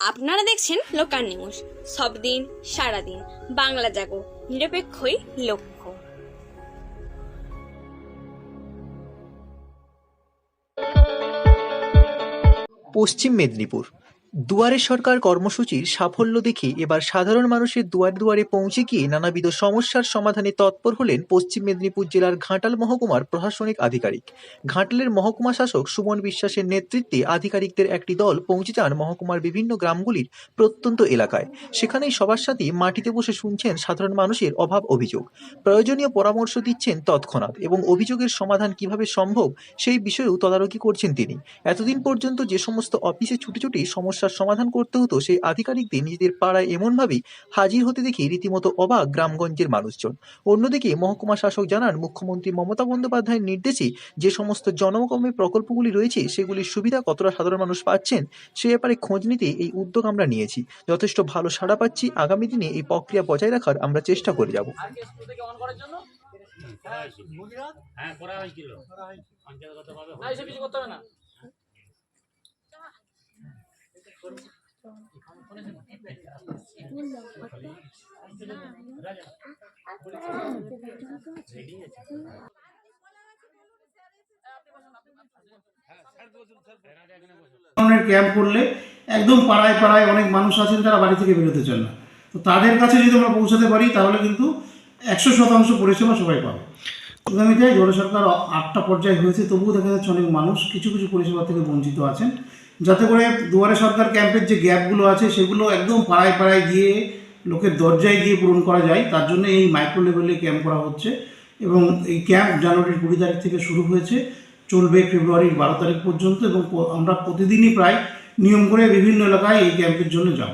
আপনারা দেখছেন local news. সব দিন সারাদিন বাংলা জাগো নিরপেক্ষই লক্ষ্য। পশ্চিম মেদিনীপুর। দুয়ারে সরকার কর্মসূচির সাফল্য দেখে এবার সাধারণ মানুষের দুয়ারে দুয়ারে পৌঁছে গিয়ে নানাবিধ সমস্যার সমাধানে তৎপর হলেন পশ্চিম মেদিনীপুর জেলার ঘাটাল মহকুমার প্রশাসনিক আধিকারিক। ঘাটালের মহকুমা শাসক সুমন বিশ্বাসের নেতৃত্বে আধিকারিকদের একটি দল পৌঁছে যান মহকুমার বিভিন্ন গ্রামগুলির প্রত্যন্ত এলাকায়। সেখানেই সবার সাথে মাটিতে বসে শুনছেন সাধারণ মানুষের অভাব অভিযোগ। প্রয়োজনীয় পরামর্শ দিচ্ছেন তৎক্ষণাৎ এবং অভিযোগের সমাধান কীভাবে সম্ভব সেই বিষয়েও তদারকি করছেন তিনি। এতদিন পর্যন্ত যে সমস্ত অফিসে ছুটে ছুটে সমস্যার সমাধান করতে হতো সেই আধিকারিকদের নিজেদের পাড়ায় এমনভাবেই হাজির হতে দেখে রীতিমতো অবাক গ্রামগঞ্জের মানুষজন। অন্যদিকে মহকুমা শাসক জানান মুখ্যমন্ত্রী মমতা বন্দ্যোপাধ্যায়ের নির্দেশে যে সমস্ত জনকর্মী প্রকল্পগুলি রয়েছে সেগুলির সুবিধা কতটা সাধারণ মানুষ পাচ্ছেন সে ব্যাপারে খোঁজ নিতে এই উদ্যোগ আমরা নিয়েছি। যথেষ্ট ভালো সাড়া পাচ্ছি আগামী দিনে এই প্রক্রিয়া বজায় রাখার আমরা চেষ্টা করে যাব। হ্যাঁ করা হয়েছিল পঞ্চায়েতগতভাবে না এসব কিছু করতে হবে না? ক্যাম্প করলে একদম পাড়ায় পাড়ায় অনেক মানুষ আছেন তারা বাড়ি থেকে বেরোতে চান না। তো তাদের কাছে যদি আমরা পৌঁছাতে পারি, তাহলে কিন্তু একশো শতাংশ পরিষেবা সবাই পাবে। আগামীতে জোড়া সরকার আটটা পর্যায়ে হয়েছে, তবুও দেখা যাচ্ছে অনেক মানুষ, কিছু কিছু পরিষেবা থেকে বঞ্চিত আছেন। যাতে করে দুয়ারে সরকার ক্যাম্পের যে গ্যাপগুলো আছে সেগুলো একদম পাড়ায় পাড়ায় গিয়ে লোকের দরজায় গিয়ে পূরণ করা যায়, তার জন্য এই মাইক্রো লেভেলে ক্যাম্প করা হচ্ছে এবং এই ক্যাম্প জানুয়ারির কুড়ি তারিখ থেকে শুরু হয়েছে, চলবে ফেব্রুয়ারির বারো তারিখ পর্যন্ত এবং আমরা প্রতিদিনই প্রায় নিয়ম করে বিভিন্ন এলাকায় এই ক্যাম্পের জন্য যাব।